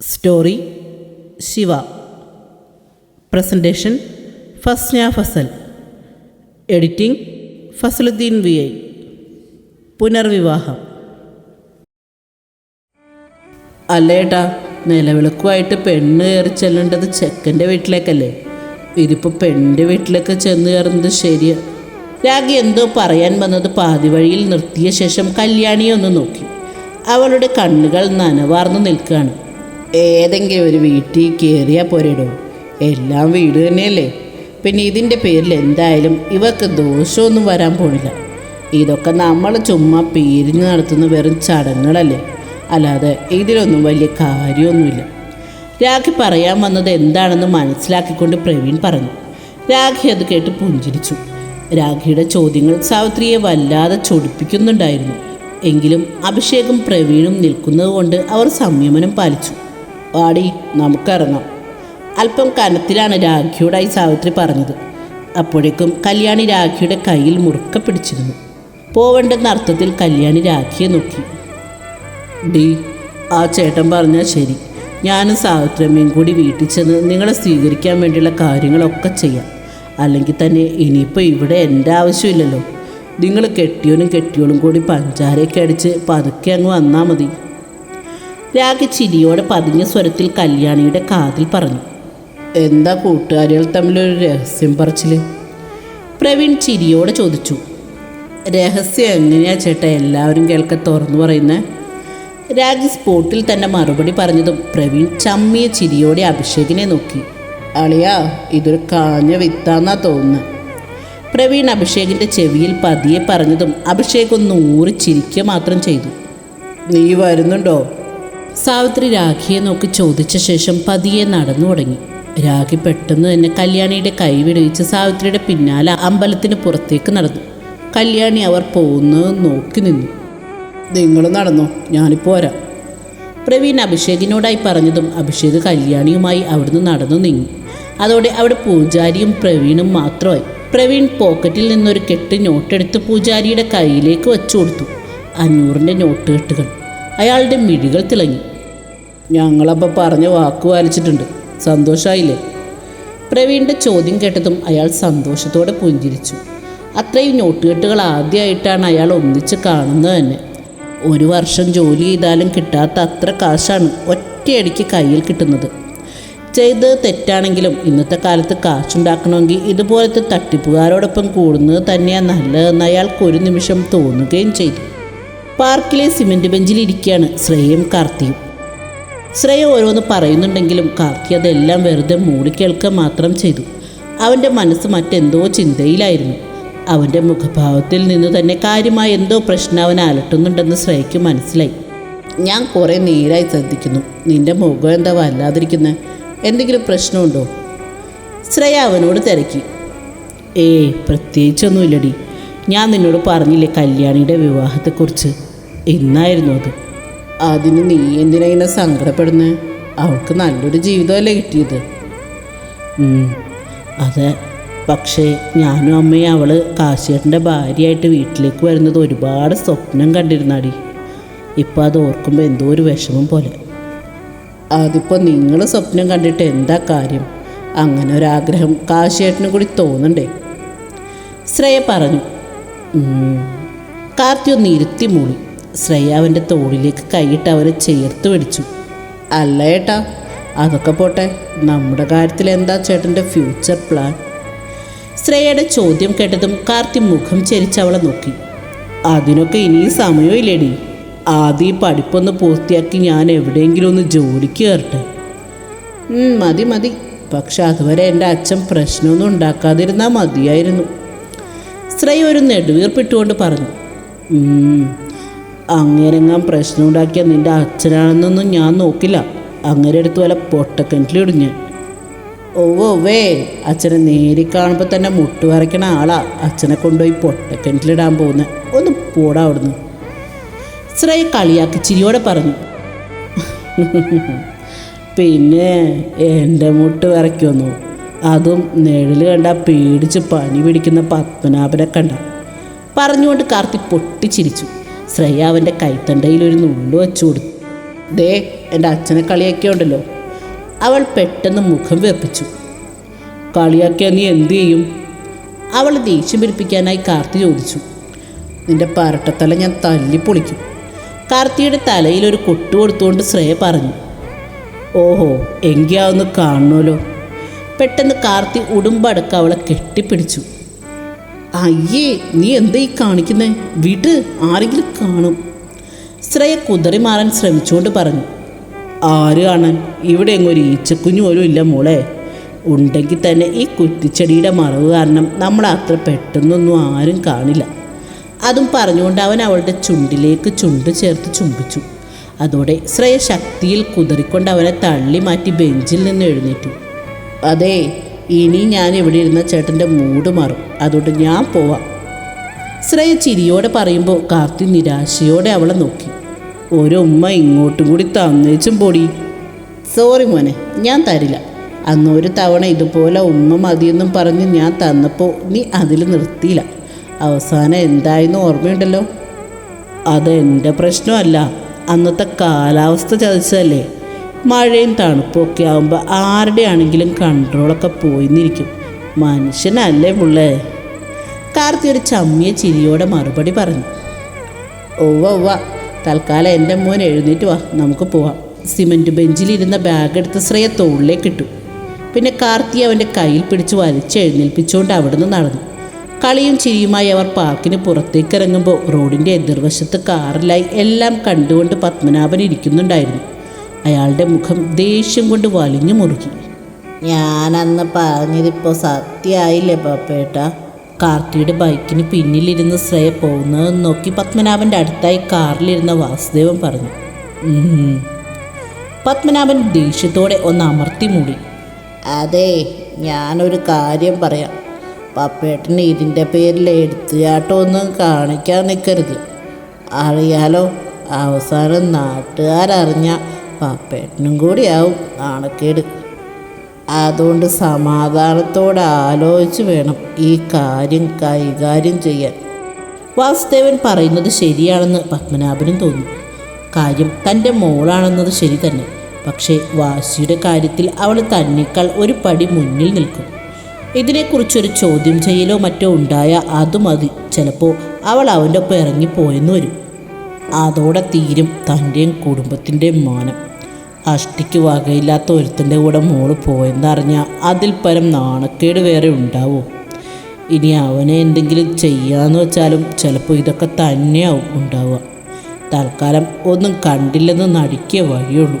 Story Shiva presentation Fasna Fasal editing Fasaluddin V I പുനർവിവാഹം അല്ലേട്ടാ നിലവിളക്കുമായിട്ട് പെണ്ണ് കയറി ചെല്ലേണ്ടത് ചെക്കന്റെ വീട്ടിലേക്കല്ലേ? ഇതിപ്പോൾ പെണ്ണിന്റെ വീട്ടിലേക്ക് ചെന്ന് കയറുന്നത് ശരിയാ. രാഗി എന്തോ പറയാൻ വന്നത് പാതി വഴിയിൽ നിർത്തിയ ശേഷം കല്യാണിയെ ഒന്ന് നോക്കി. അവളുടെ കണ്ണുകൾ നനവാർന്നു നിൽക്കുകയാണ്. ഏതെങ്കിലും ഒരു വീട്ടിൽ കയറിയാൽ പോരേടോ? എല്ലാം വീട് തന്നെയല്ലേ? പിന്നെ ഇതിന്റെ പേരിൽ എന്തായാലും ഇവർക്ക് ദോഷമൊന്നും വരാൻ പോണില്ല. ഇതൊക്കെ നമ്മൾ ചുമ്മാ പേരിഞ്ഞ് നടത്തുന്ന വെറും ചടങ്ങുകളല്ലേ? അല്ലാതെ ഇതിലൊന്നും വലിയ കാര്യമൊന്നുമില്ല. രാഖി പറയാൻ വന്നത് എന്താണെന്ന് മനസ്സിലാക്കിക്കൊണ്ട് പ്രവീൺ പറഞ്ഞു. രാഖി അത് കേട്ട് പുഞ്ചിരിച്ചു. രാഖിയുടെ ചോദ്യങ്ങൾ സാവിത്രിയെ വല്ലാതെ ചൊടിപ്പിക്കുന്നുണ്ടായിരുന്നു. എങ്കിലും അഭിഷേകും പ്രവീണും നിൽക്കുന്നത് കൊണ്ട് അവർ സംയമനം പാലിച്ചു. വാടി നമുക്കിറങ്ങാം. അല്പം കനത്തിലാണ് രാഖിയോടായി സാവിത്രി പറഞ്ഞത്. അപ്പോഴേക്കും കല്യാണി രാഖിയുടെ കയ്യിൽ മുറുക്ക പിടിച്ചിരുന്നു. പോവേണ്ടെന്ന അർത്ഥത്തിൽ കല്യാണി രാഖിയെ നോക്കി. ഡി ആ ചേട്ടൻ പറഞ്ഞാൽ ശരി. ഞാനും സാവിത്രമ്മയും കൂടി വീട്ടിൽ ചെന്ന് നിങ്ങളെ സ്വീകരിക്കാൻ വേണ്ടിയുള്ള കാര്യങ്ങളൊക്കെ ചെയ്യാം. അല്ലെങ്കിൽ തന്നെ ഇനിയിപ്പോൾ ഇവിടെ എന്റെ ആവശ്യമില്ലല്ലോ. നിങ്ങൾ കെട്ടിയോനും കെട്ടിയോളും കൂടി പഞ്ചാരയൊക്കെ അടിച്ച് പതുക്കെ അങ്ങ് വന്നാൽ മതി. രാഗി ചിരിയോടെ പതിഞ്ഞ സ്വരത്തിൽ കല്യാണിയുടെ കാതിൽ പറഞ്ഞു. എന്താ കൂട്ടുകാരികൾ തമ്മിലൊരു രഹസ്യം പറച്ചിൽ? പ്രവീൺ ചിരിയോടെ ചോദിച്ചു. രഹസ്യം എങ്ങനെയാ ചേട്ടാ എല്ലാവരും കേൾക്ക തുറന്നു പറയുന്നത് രാഗി സ്പോട്ടിൽ തന്നെ മറുപടി പറഞ്ഞതും പ്രവീൺ ചമ്മിയ ചിരിയോടെ അഭിഷേകിനെ നോക്കി. അളിയാ ഇതൊരു കാഞ്ഞ വിത്താന്നാ തോന്നുന്നത് പ്രവീൺ അഭിഷേകിന്റെ ചെവിയിൽ പതിയെ പറഞ്ഞതും അഭിഷേക് ഒന്ന് ഊറി ചിരിക്കുക മാത്രം ചെയ്തു. നീ വരുന്നുണ്ടോ? സാവിത്രി രാഖിയെ നോക്കി ചോദിച്ച ശേഷം പതിയെ നടന്നു തുടങ്ങി. രാഖി പെട്ടെന്ന് തന്നെ കല്യാണിയുടെ കൈ വിടുവിച്ച് സാവിത്രിയുടെ പിന്നാലെ അമ്പലത്തിന് പുറത്തേക്ക് നടന്നു. കല്യാണി അവർ പോകുന്നത് നോക്കി നിന്നു. നിങ്ങൾ നടന്നോ? ഞാനിപ്പോൾ വരാം. പ്രവീൺ അഭിഷേകിനോടായി പറഞ്ഞതും അഭിഷേക് കല്യാണിയുമായി അവിടുന്ന് നടന്നു നീങ്ങി. അതോടെ അവിടെ പൂജാരിയും പ്രവീണും മാത്രമായി. പ്രവീൺ പോക്കറ്റിൽ നിന്നൊരു കെട്ട് നോട്ടെടുത്ത് പൂജാരിയുടെ കയ്യിലേക്ക് വെച്ചു കൊടുത്തു. അഞ്ഞൂറിന്റെ നോട്ട് കെട്ടുകൾ. അയാളുടെ മിഴികൾ തിളങ്ങി. ഞങ്ങളപ്പോൾ പറഞ്ഞ വാക്ക് വാലിച്ചിട്ടുണ്ട് സന്തോഷമായില്ലേ പ്രവീണിന്റെ ചോദ്യം കേട്ടതും അയാൾ സന്തോഷത്തോടെ പുഞ്ചിരിച്ചു. അത്രയും നോട്ടുകെട്ടുകൾ ആദ്യമായിട്ടാണ് അയാൾ ഒന്നിച്ച് കാണുന്നത് തന്നെ. ഒരു വർഷം ജോലി ചെയ്താലും കിട്ടാത്ത അത്ര കാശാണ് ഒറ്റയടിക്ക് കയ്യിൽ കിട്ടുന്നത്. ചെയ്തത് തെറ്റാണെങ്കിലും ഇന്നത്തെ കാലത്ത് കാശുണ്ടാക്കണമെങ്കിൽ ഇതുപോലത്തെ തട്ടിപ്പുകാരോടൊപ്പം കൂടുന്നത് തന്നെയാണ് നല്ലതെന്ന് അയാൾക്ക് ഒരു നിമിഷം തോന്നുകയും ചെയ്തു. പാർക്കിലെ സിമെന്റ് ബെഞ്ചിൽ ഇരിക്കുകയാണ് ശ്രേയയും കാർത്തിയും. ശ്രേയ ഓരോന്ന് പറയുന്നുണ്ടെങ്കിലും കാർത്തി അതെല്ലാം വെറുതെ മൂടിക്കേൾക്കുക മാത്രം ചെയ്തു. അവന്റെ മനസ്സ് മറ്റെന്തോ ചിന്തയിലായിരുന്നു. അവന്റെ മുഖഭാവത്തിൽ നിന്ന് തന്നെ കാര്യമായ എന്തോ പ്രശ്നം അവൻ അലട്ടുന്നുണ്ടെന്ന് ശ്രേയയ്ക്ക് മനസ്സിലായി. ഞാൻ കുറേ നേരായി ശ്രദ്ധിക്കുന്നു. നിന്റെ മുഖം എന്താ വല്ലാതിരിക്കുന്നത് എന്തെങ്കിലും പ്രശ്നമുണ്ടോ? ശ്രേയ അവനോട് തിരക്കി. ഏയ് പ്രത്യേകിച്ചൊന്നുമില്ലടി. ഞാൻ നിന്നോട് പറഞ്ഞില്ലേ കല്യാണിയുടെ വിവാഹത്തെക്കുറിച്ച്? ഇന്നായിരുന്നു അത്. അതിന് നീ എന്തിനാ ഇങ്ങനെ സങ്കടപ്പെടുന്നത് അവൾക്ക് നല്ലൊരു ജീവിതമല്ലേ കിട്ടിയത്. അതെ. പക്ഷേ ഞാനും അമ്മയും അവൾ കാശിയേട്ടന്റെ ഭാര്യയായിട്ട് വീട്ടിലേക്ക് വരുന്നത് ഒരുപാട് സ്വപ്നം കണ്ടിരുന്നാടി. ഇപ്പം അത് ഓർക്കുമ്പോൾ എന്തോ ഒരു വിഷമം പോലെ. അതിപ്പോൾ നിങ്ങൾ സ്വപ്നം കണ്ടിട്ട് എന്താ കാര്യം? അങ്ങനെ ഒരാഗ്രഹം കാശിയേട്ടനും കൂടി തോന്നണ്ടേ? ശ്രേയ പറഞ്ഞു കാർത്തി ഒന്ന് ഇരുത്തി മൂളി. ശ്രേയ അവന്റെ തോളിലേക്ക് കൈയിട്ട് അവരെ ചേർത്ത് പിടിച്ചു. അല്ല ഏട്ടാ അതൊക്കെ പോട്ടെ നമ്മുടെ കാര്യത്തിൽ എന്താ ചേട്ടന്റെ ഫ്യൂച്ചർ പ്ലാൻ? ശ്രേയയുടെ ചോദ്യം കേട്ടതും കാർത്തി മുഖം ചെരിച്ച് അവളെ നോക്കി. അതിനൊക്കെ ഇനിയും സമയമില്ലേടി. ആദ്യം ഈ പഠിപ്പൊന്ന് പൂർത്തിയാക്കി ഞാൻ എവിടെയെങ്കിലും ഒന്ന് ജോലിക്ക് കയറട്ടെ. മതി മതി. പക്ഷെ അതുവരെ എന്റെ അച്ഛൻ പ്രശ്നമൊന്നും ഉണ്ടാക്കാതിരുന്നാൽ മതിയായിരുന്നു. ശ്രേയ ഒരു നെടുവീർപ്പിട്ടുകൊണ്ട് പറഞ്ഞു അങ്ങനെങ്ങാൻ പ്രശ്നം ഉണ്ടാക്കിയ നിന്റെ അച്ഛനാണെന്നൊന്നും ഞാൻ നോക്കില്ല. അങ്ങനെ എടുത്തു വല്ല പൊട്ടക്കിണറ്റിലിടും ഞാൻ. ഓവേ അച്ഛനെ നേരി കാണുമ്പോൾ തന്നെ മുട്ടുവരയ്ക്കണ ആളാ. അച്ഛനെ കൊണ്ടുപോയി പൊട്ടക്കിണറ്റിലിടാൻ പോകുന്നത് ഒന്ന് പോടാ അവിടുന്ന്. ശ്രേയ കളിയാക്കി ചിരിയോടെ പറഞ്ഞു. പിന്നെ എന്റെ മുട്ട് വരയ്ക്കൊന്നു അതും നിഴൽ കണ്ട പേടിച്ച് പനി പിടിക്കുന്ന പത്മനാഭനെ കണ്ട. പറഞ്ഞുകൊണ്ട് കാർത്തി പൊട്ടിച്ചിരിച്ചു. ശ്രേയ അവന്റെ കൈത്തണ്ടയിൽ ഒരു നുള്ളു വെച്ചു കൊടുത്തു. ദേ എന്റെ അച്ഛനെ കളിയാക്കിയുണ്ടല്ലോ അവൾ പെട്ടെന്ന് മുഖം വെപ്പിച്ചു കളിയാക്കിയാൽ നീ എന്തു ചെയ്യും? അവൾ ദേഷ്യം പിടിപ്പിക്കാനായി കാർത്തി ചോദിച്ചു. നിന്റെ പരട്ടത്തല ഞാൻ തല്ലി പൊളിക്കും കാർത്തിയുടെ തലയിൽ ഒരു കൊട്ടു കൊടുത്തുകൊണ്ട് ശ്രേയ പറഞ്ഞു ഓഹോ എങ്കിൽ അതൊന്ന് കാണണമല്ലോ പെട്ടെന്ന് കാർത്തി ഉടുമ്പടക്ക അവളെ കെട്ടിപ്പിടിച്ചു. അയ്യേ നീ എന്താ ഈ കാണിക്കുന്നേ? വീട്ട് ആരെങ്കിലും കാണും. ശ്രേയ കുതറി മാറാൻ ശ്രമിച്ചുകൊണ്ട് പറഞ്ഞു ആര് കാണാൻ? ഇവിടെ എങ്ങും ഒരു ഈച്ചക്കുഞ്ഞു പോലും ഇല്ല മോളെ. ഉണ്ടെങ്കിൽ തന്നെ ഈ കുറ്റിച്ചെടിയുടെ മറവ് കാരണം നമ്മൾ അത്ര പെട്ടെന്നൊന്നും ആരും കാണില്ല. അതും പറഞ്ഞുകൊണ്ട് അവൻ അവളുടെ ചുണ്ടിലേക്ക് ചുണ്ട് ചേർത്ത് ചുംബിച്ചു. അതോടെ ശ്രേയ ശക്തിയിൽ കുതറിക്കൊണ്ട് അവനെ തള്ളി മാറ്റി ബെഞ്ചിൽ നിന്ന് എഴുന്നേറ്റു. അതെ ഇനി ഞാൻ ഇവിടെ ഇരുന്ന ചേട്ടന്റെ മൂഡ് മാറും. അതുകൊണ്ട് ഞാൻ പോവാം. ശ്രേയ ചിരിയോടെ പറയുമ്പോൾ കാർത്തി നിരാശയോടെ അവളെ നോക്കി. ഒരു ഉമ്മ ഇങ്ങോട്ടും കൂടി തന്നേച്ചും പൊടി. സോറി മോനെ ഞാൻ തരില്ല. അന്നൊരു തവണ ഇതുപോലെ ഉമ്മ മതിയെന്നും പറഞ്ഞ് ഞാൻ തന്നപ്പോൾ നീ അതിൽ നിർത്തിയില്ല. അവസാനം എന്തായെന്ന് ഓർമ്മയുണ്ടല്ലോ? അതെന്റെ പ്രശ്നമല്ല. അന്നത്തെ കാലാവസ്ഥ ചതിച്ചതല്ലേ? മഴയും തണുപ്പും ഒക്കെ ആകുമ്പോൾ ആരുടെയാണെങ്കിലും കൺട്രോളൊക്കെ പോയിന്നിരിക്കും. മനുഷ്യനല്ലേ മുള്ളേ കാർത്തി ഒരു ചമ്മിയ ചിരിയോടെ മറുപടി പറഞ്ഞു. ഒവ്വ ഒവ്വ തൽക്കാലം എന്റെ മോൻ എഴുന്നേറ്റ് വാ. നമുക്ക് പോവാം. സിമന്റ് ബെഞ്ചിലിരുന്ന ബാഗ് എടുത്ത് ശ്രേയ തോളിലേക്ക് ഇട്ടു. പിന്നെ കാർത്തി അവന്റെ കയ്യിൽ പിടിച്ച് വലിച്ചെഴുന്നേൽപ്പിച്ചുകൊണ്ട് അവിടുന്ന് നടന്നു. കളിയും ചിരിയുമായി അവർ പാർക്കിന് പുറത്തേക്ക് ഇറങ്ങുമ്പോൾ റോഡിന്റെ എതിർവശത്ത് കാറിലായി എല്ലാം കണ്ടുകൊണ്ട് പത്മനാഭൻ ഇരിക്കുന്നുണ്ടായിരുന്നു. അയാളുടെ മുഖം ദേഷ്യം കൊണ്ട് വലിഞ്ഞു മുറുകി. ഞാനന്ന് പറഞ്ഞതിപ്പോൾ സത്യമായില്ലേ പാപ്പേട്ട? കാർത്തിയുടെ ബൈക്കിന് പിന്നിലിരുന്ന് ശ്രേയ പോകുന്നത് നോക്കി പത്മനാഭന്റെ അടുത്തായി കാറിലിരുന്ന വാസുദേവൻ പറഞ്ഞു പത്മനാഭൻ ദേഷ്യത്തോടെ ഒന്ന് അമർത്തി മൂടി. അതെ ഞാനൊരു കാര്യം പറയാം. പപ്പേട്ടന് ഇതിന്റെ പേരിൽ എടുത്തുചാട്ടമൊന്നും കാണിക്കാൻ നിൽക്കരുത് അറിയാലോ അവസാനം നാട്ടുകാരറിഞ്ഞ പപ്പേട്ടനും കൂടിയാവും നാണക്കേട്. അതുകൊണ്ട് സമാധാനത്തോടെ ആലോചിച്ച് വേണം ഈ കാര്യം കൈകാര്യം ചെയ്യാൻ. വാസുദേവൻ പറയുന്നത് ശരിയാണെന്ന് പത്മനാഭനും തോന്നി. കാര്യം തന്റെ മോളാണെന്നത് ശരി തന്നെ. പക്ഷേ വാശിയുടെ കാര്യത്തിൽ അവൾ തന്നേക്കാൾ ഒരു പടി മുന്നിൽ നിൽക്കും. ഇതിനെക്കുറിച്ചൊരു ചോദ്യം ചെയ്യലോ മറ്റോ ഉണ്ടായ അത് മതി ചിലപ്പോൾ അവൾ അവന്റെ ഒപ്പം ഇറങ്ങിപ്പോയെന്ന് വരും. അതോടെ തീരും തന്റെയും കുടുംബത്തിന്റെയും മാനം. അഷ്ടിക്ക് വകയില്ലാത്ത ഒരുത്തിന്റെ കൂടെ മോൾ പോയെന്നറിഞ്ഞാൽ അതിൽ പരം നാണക്കേട് വേറെ ഉണ്ടാവോ? ഇനി അവനെ എന്തെങ്കിലും ചെയ്യാന്ന് വെച്ചാലും ചിലപ്പോൾ ഇതൊക്കെ തന്നെയാവും ഉണ്ടാവുക. തൽക്കാലം ഒന്നും കണ്ടില്ലെന്ന് നടിക്കേ വഴിയുള്ളൂ.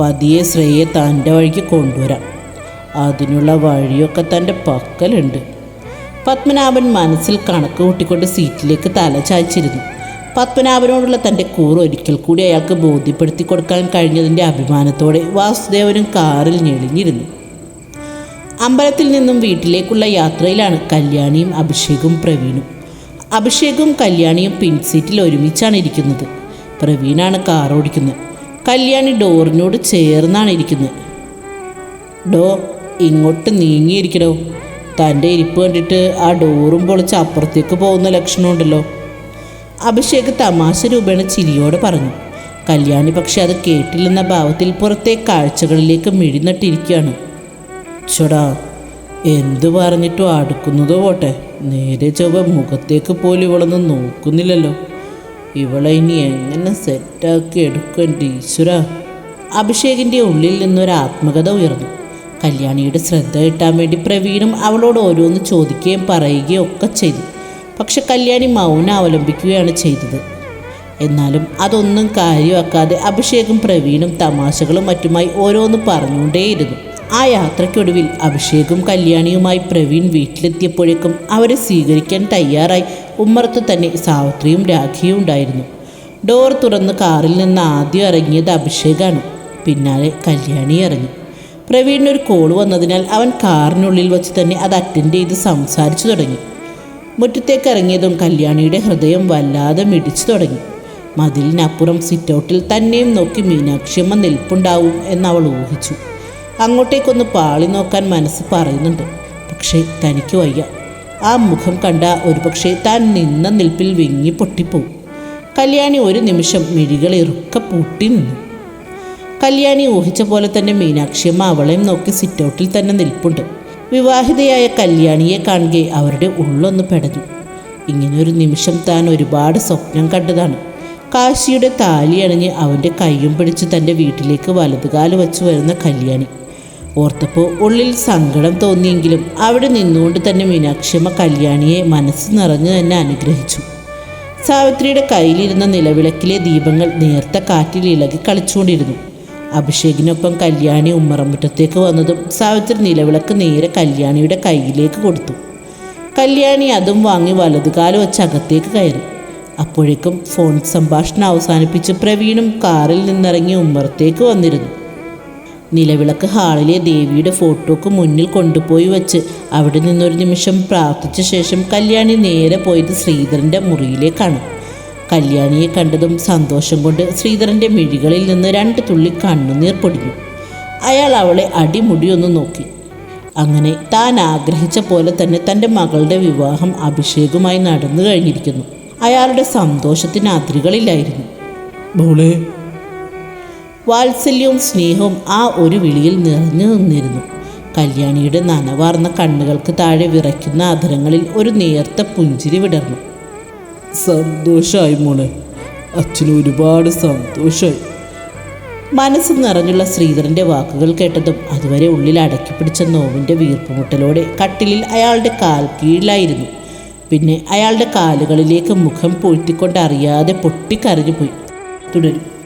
പതിയെ ശ്രേയെ തന്റെ വഴിക്ക് കൊണ്ടുവരാം. അതിനുള്ള വഴിയൊക്കെ തന്റെ പക്കലുണ്ട്. പത്മനാഭൻ മനസ്സിൽ കണക്ക് കൂട്ടിക്കൊണ്ട് സീറ്റിലേക്ക് തല ചായ്ച്ചിരുന്നു. പത്മനാഭനോടുള്ള തന്റെ കൂറ് ഒരിക്കൽ കൂടി അയാൾക്ക് ബോധ്യപ്പെടുത്തി കൊടുക്കാൻ കഴിഞ്ഞതിന്റെ അഭിമാനത്തോടെ വാസുദേവനും കാറിൽ ഞെളിഞ്ഞിരുന്നു. അമ്പലത്തിൽ നിന്നും വീട്ടിലേക്കുള്ള യാത്രയിലാണ് കല്യാണിയും അഭിഷേകും പ്രവീണും. അഭിഷേകും കല്യാണിയും പിൻസീറ്റിൽ ഒരുമിച്ചാണ് ഇരിക്കുന്നത്. പ്രവീണാണ് കാർ ഓടിക്കുന്നത്. കല്യാണി ഡോറിനോട് ചേർന്നാണ് ഇരിക്കുന്നത്. ഡോ ഇങ്ങോട്ട് നീങ്ങിയിരിക്കണോ? തന്റെ ഇരിപ്പ് കണ്ടിട്ട് ആ ഡോറും പൊളിച്ച് അപ്പുറത്തേക്ക് പോകുന്ന ലക്ഷണമുണ്ടല്ലോ അഭിഷേക് തമാശ രൂപേണ ചിരിയോടെ പറഞ്ഞു. കല്യാണി പക്ഷെ അത് കേട്ടില്ലെന്ന ഭാവത്തിൽ പുറത്തെ കാഴ്ചകളിലേക്ക് മിഴിനട്ടിരിക്കുകയാണ്. ചൊടാ എന്തു പറഞ്ഞിട്ടും അടുക്കുന്നതോ പോട്ടെ. നേരെ ചൊവ്വ മുഖത്തേക്ക് പോലും ഇവളൊന്നും നോക്കുന്നില്ലല്ലോ. ഇവളെ ഇനി എങ്ങനെ സെറ്റാക്കി എടുക്കും എന്റെ ഈശ്വര? അഭിഷേകിന്റെ ഉള്ളിൽ നിന്നൊരു ആത്മകഥ ഉയർന്നു. കല്യാണിയുടെ ശ്രദ്ധ കിട്ടാൻ വേണ്ടി പ്രവീണും അവളോട് ഓരോന്ന് ചോദിക്കുകയും പറയുകയും ഒക്കെ ചെയ്തു. പക്ഷെ കല്യാണി മൗനം അവലംബിക്കുകയാണ് ചെയ്തത്. എന്നാലും അതൊന്നും കാര്യമാക്കാതെ അഭിഷേകും പ്രവീണും തമാശകളും മറ്റുമായി ഓരോന്ന് പറഞ്ഞുകൊണ്ടേയിരുന്നു. ആ യാത്രയ്ക്കൊടുവിൽ അഭിഷേകും കല്യാണിയുമായി പ്രവീൺ വീട്ടിലെത്തിയപ്പോഴേക്കും അവരെ സ്വീകരിക്കാൻ തയ്യാറായി ഉമ്മറത്ത് തന്നെ സാവിത്രിയും രാഖിയും ഉണ്ടായിരുന്നു. ഡോർ തുറന്ന് കാറിൽ നിന്ന് ആദ്യം ഇറങ്ങിയത് അഭിഷേകാണ്. പിന്നാലെ കല്യാണി ഇറങ്ങി. പ്രവീണിന് ഒരു കോൾ വന്നതിനാൽ അവൻ കാറിനുള്ളിൽ വെച്ച് തന്നെ അത് അറ്റൻഡ് ചെയ്ത് സംസാരിച്ചു തുടങ്ങി. മുറ്റത്തേക്ക് ഇറങ്ങിയതും കല്യാണിയുടെ ഹൃദയം വല്ലാതെ മിടിച്ചു തുടങ്ങി. മതിലിനപ്പുറം സിറ്റൗട്ടിൽ തന്നെയും നോക്കി മീനാക്ഷിയമ്മ നിൽപ്പുണ്ടാവും എന്ന് അവൾ ഊഹിച്ചു. അങ്ങോട്ടേക്കൊന്ന് പാളി നോക്കാൻ മനസ്സ് പറയുന്നുണ്ട്. പക്ഷേ തനിക്ക് വയ്യ. ആ മുഖം കണ്ട ഒരുപക്ഷെ താൻ നിന്ന നിൽപ്പിൽ വിങ്ങി പൊട്ടിപ്പോവും. കല്യാണി ഒരു നിമിഷം മിഴികൾ പൂട്ടി നിന്നു. കല്യാണി ഊഹിച്ച പോലെ തന്നെ മീനാക്ഷിയമ്മ അവളെയും നോക്കി സിറ്റൗട്ടിൽ തന്നെ നിൽപ്പുണ്ട്. വിവാഹിതയായ കല്യാണിയെ കാണുകയെ അവരുടെ ഉള്ളൊന്ന് പെടഞ്ഞു. ഇങ്ങനൊരു നിമിഷം താൻ ഒരുപാട് സ്വപ്നം കണ്ടതാണ്. കാശിയുടെ താലി അണിഞ്ഞ് അവന്റെ കൈയും പിടിച്ച് തന്റെ വീട്ടിലേക്ക് വലതുകാൽ വച്ചു വരുന്ന കല്യാണി. ഓർത്തപ്പോൾ ഉള്ളിൽ സങ്കടം തോന്നിയെങ്കിലും അവിടെ നിന്നുകൊണ്ട് തന്നെ മീനാക്ഷിയമ്മ കല്യാണിയെ മനസ്സ് നിറഞ്ഞു തന്നെ അനുഗ്രഹിച്ചു. സാവിത്രിയുടെ കയ്യിലിരുന്ന നിലവിളക്കിലെ ദീപങ്ങൾ നേർത്ത കാറ്റിൽ ഇളകി കളിച്ചുകൊണ്ടിരുന്നു. അഭിഷേകിനൊപ്പം കല്യാണി ഉമ്മറമുറ്റത്തേക്ക് വന്നതും സാവിത്രി നിലവിളക്ക് നേരെ കല്യാണിയുടെ കയ്യിലേക്ക് കൊടുത്തു. കല്യാണി അതും വാങ്ങി വലതുകാലം വെച്ച് അകത്തേക്ക് കയറി. അപ്പോഴേക്കും ഫോൺ സംഭാഷണം അവസാനിപ്പിച്ച് പ്രവീണും കാറിൽ നിന്നിറങ്ങി ഉമ്മറത്തേക്ക് വന്നിരുന്നു. നിലവിളക്ക് ഹാളിലെ ദേവിയുടെ ഫോട്ടോക്ക് മുന്നിൽ കൊണ്ടുപോയി വെച്ച് അവിടെ നിന്നൊരു നിമിഷം പ്രാർത്ഥിച്ച ശേഷം കല്യാണി നേരെ പോയത് ശ്രീധരന്റെ മുറിയിലേക്കാണ്. കല്യാണിയെ കണ്ടതും സന്തോഷം കൊണ്ട് ശ്രീധരന്റെ മിഴികളിൽ നിന്ന് രണ്ട് തുള്ളി കണ്ണുനീർ പൊടിഞ്ഞു. അയാൾ അവളെ അടിമുടിയൊന്ന് നോക്കി. അങ്ങനെ താൻ ആഗ്രഹിച്ച പോലെ തന്നെ തന്റെ മകളുടെ വിവാഹം അഭിഷേകുമായി നടന്നു കഴിഞ്ഞിരിക്കുന്നു. അയാളുടെ സന്തോഷത്തിന് അതിരുകളില്ലായിരുന്നു മോളെ വാത്സല്യവും സ്നേഹവും ആ ഒരു വിളിയിൽ നിറഞ്ഞു നിന്നിരുന്നു. കല്യാണിയുടെ നനവാർന്ന കണ്ണുകൾക്ക് താഴെ വിറയ്ക്കുന്ന അധരങ്ങളിൽ ഒരു നേർത്ത പുഞ്ചിരി വിടർന്നു. സന്തോഷമായി മോളെ. അച്ഛന് ഒരുപാട് സന്തോഷമായി മനസ്സ് നിറഞ്ഞുള്ള ശ്രീധരന്റെ വാക്കുകൾ കേട്ടതും അതുവരെ ഉള്ളിൽ അടക്കി പിടിച്ച നോവിന്റെ വീർപ്പുമുട്ടലോടെ കട്ടിലിൽ അയാളുടെ കാൽ കീഴിലായിരുന്നു. പിന്നെ അയാളുടെ കാലുകളിലേക്ക് മുഖം പൂഴ്ത്തിക്കൊണ്ട് അറിയാതെ പൊട്ടിക്കരഞ്ഞു പോയി തുടരും.